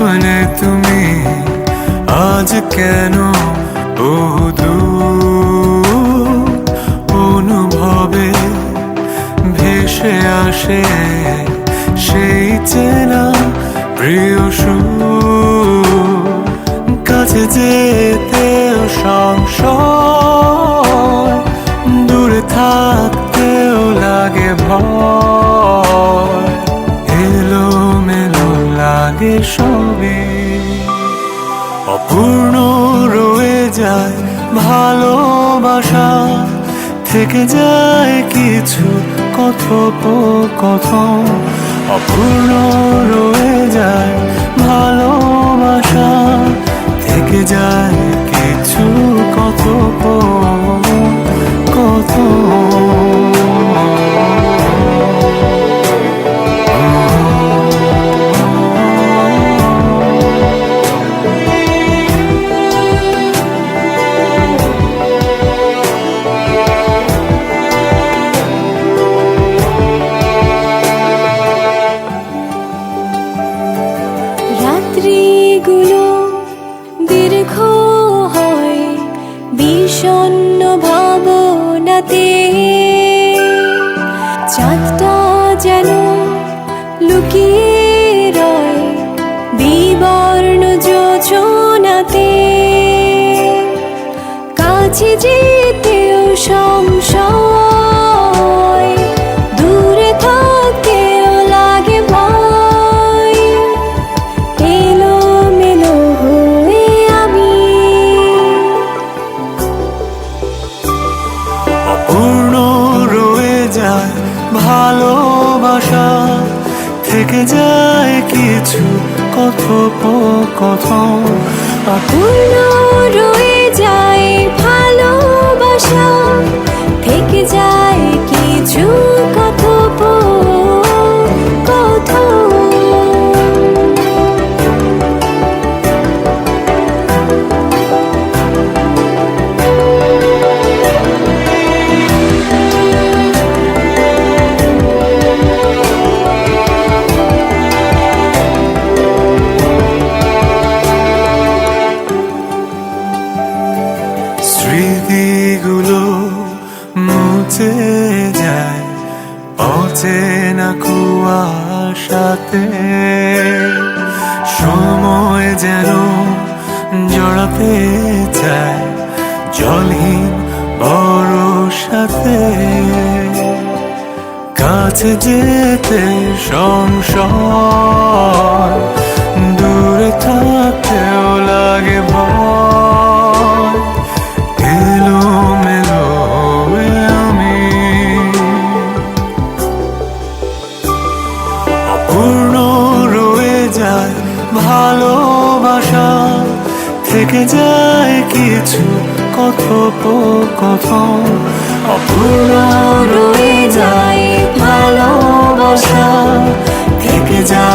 মানে তুমি আজ কেন দূর অনুভবে ভেসে আসে সেই চেনা প্রিয় সুর। কাছে যেতে সংশয়, দূরে থাকতেও লাগে ভয়। লাগে সবে অপূর্ণ রয়ে যায় ভালোবাসা। থেকে যায় কিছু কথোপকথন। অপূর্ণ রয়ে যায় রাত্রিগুলো দীর্ঘ হয় বিষণ্ন ভাবনাতে। চাঁদটা যেন লুকিয়ে রয় বিবর্ণ যোজনাতে। কাছে যেতেও ভালোবাসা থেকে যায় কিছু কথোপকথন। আপন রয়ে যায় পচে না কুয়াশাতে। সময় যেন জড়াতে চায় জলহীন বড় কাছে যেতে সংশয়, দূরে থাকতেও লাগে ভয়। পূর্ণ রয়ে যায় ভালোবাসা। থেকে যায় কিছু কথোপকথন। অপূর্ণ রয়ে যায় ভালোবাসা। থেকে যায়